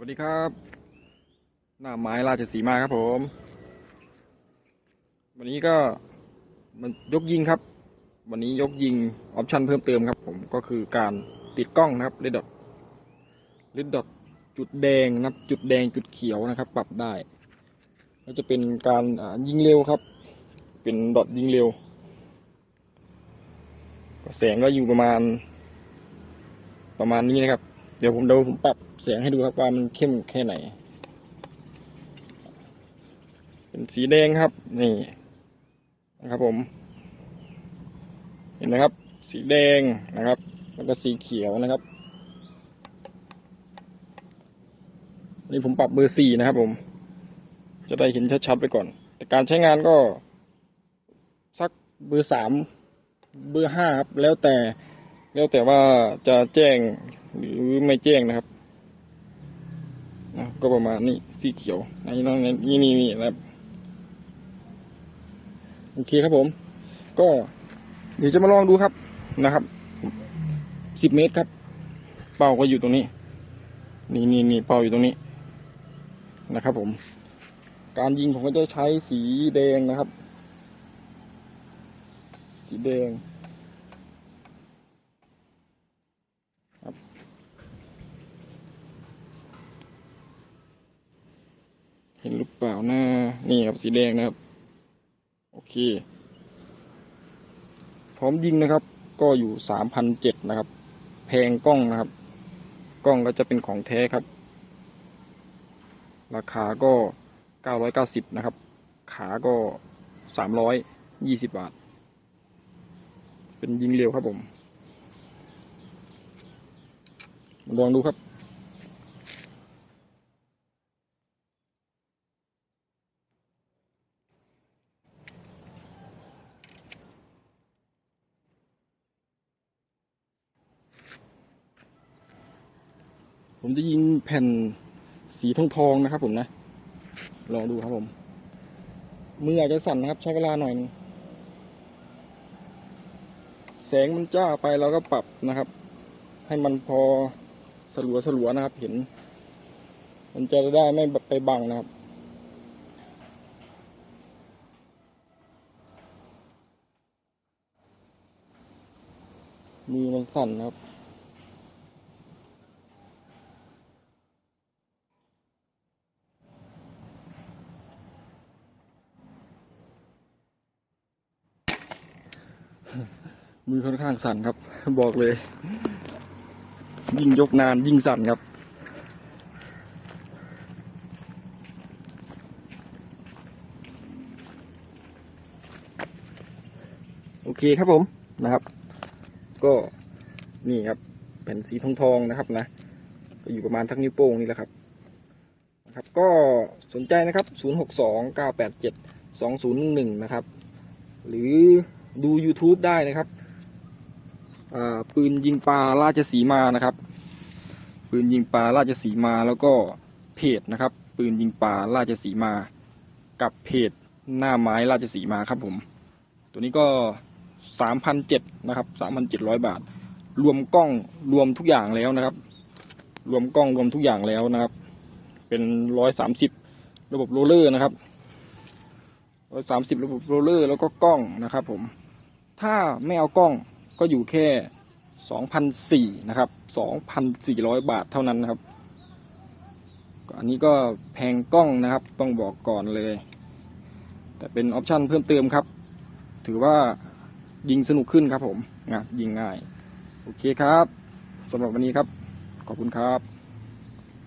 วัสดีครับ หน้าไม้ราชสีมาครับผม วันนี้ก็มันยกยิงครับ วันนี้ยกยิงออปชันเพิ่มเติมครับผมก็คือการติดกล้องนะครับเลดดอทเลดดอทจุดแดงนะจุดแดงจุดเขียวนะครับ ปรับได้ก็จะเป็นการยิงเร็วครับ เป็นดอทยิงเร็วแสงก็อยู่ประมาณ ประมาณนี้นะครับ เดี๋ยวผมเดี๋ยวผมปรับเสียงให้ดูครับว่ามันเข้มแค่ไหน เป็นสีแดงครับ นี่นะครับผม เห็นไหมครับ สีแดงนะครับ แล้วก็สีเขียวนะครับอันนี้ผมปรับเบอร์สี่นะครับผม จะได้เห็นชัดๆไปก่อน แต่การใช้งานก็ สักเบอร์สามเบอร์ห้าครับ แล้วแต่ แล้วแต่ว่าจะแจ้งหรือไม่แจ้งนะครับนะก็ประมาณนี้สีเขียวอันนี้น้องนี่นี่นี่นะครับโอเคครับผม ก็เดี๋ยวจะมาลองดูครับนะครับสิบเมตรครับ เป้าก็อยู่ตรงนี้ นี่นี่นี่เป้าอยู่ตรงนี้นะครับ ผม การยิงผมก็จะใช้สีแดงนะครับ สีแดง เห็นหรือเปล่าหน้า นี่ครับสีแดงนะครับ โอเค พร้อมยิงนะครับ ก็อยู่สามพันเจ็ดนะครับ แพงกล้องนะครับ กล้องก็จะเป็นของแท้ครับ ราคาก็เก้าร้อยเก้าสิบนะครับ ขาก็สามร้อยยี่สิบบาท เป็นยิงเร็วครับผมลองดูครับ ผมจะยิงแผ่นสีทองทองนะครับ ผมนะ ลองดูครับผม มืออาจจะสั่นนะครับ ใช้เวลาหน่อยนึงแสงมันจ้าไปเราก็ปรับนะครับ ให้มันพอสลัวสลัวนะครับ เห็น มันจะได้ไม่ไปบังนะครับมือมันสั่นนะครับ มือค่อนข้างสั่นครับ บอกเลย ยิ่งยกนานยิ่งสั่นครับ โอเคครับผมนะครับ ก็นี่ครับแผ่นสีทองทองนะครับนะก็อยู่ประมาณทักนิ้วโป้งนี่แหละครับนะครับ ก็สนใจนะครับ 0 6 2 9 8 7 2 0 1 1 นะครับ หรือ ดู YouTube ได้นะครับปืนยิงปลาราชสีมานะครับ ปืนยิงปลาราชสีมาแล้วก็เพจนะครับ ปืนยิงปลาราชสีมา กับเพจหน้าไม้ราชสีมาครับผม ตัวนี้ก็สามพันเจ็ดนะครับสามพันเจ็ดร้อยบาท รวมกล้องรวมทุกอย่างแล้วนะครับ รวมกล้องรวมทุกอย่างแล้วนะครับ เป็นร้อยสามสิบระบบโรลเลอร์นะครับร้อยสามสิบระบบโรลเลอร์แล้วก็กล้องนะครับผม ถ้าไม่เอากล้องก็อยู่แค่สองพันสี่นะครับสองพันสี่ร้อยบาทเท่านั้นนะครับก็อันนี้ก็แพงกล้องนะครับ ต้องบอกก่อนเลย แต่เป็นออปชันเพิ่มเติมครับ ถือว่ายิงสนุกขึ้นครับผมนะยิงง่าย โอเคครับสำหรับวันนี้ครับ ขอบคุณครับ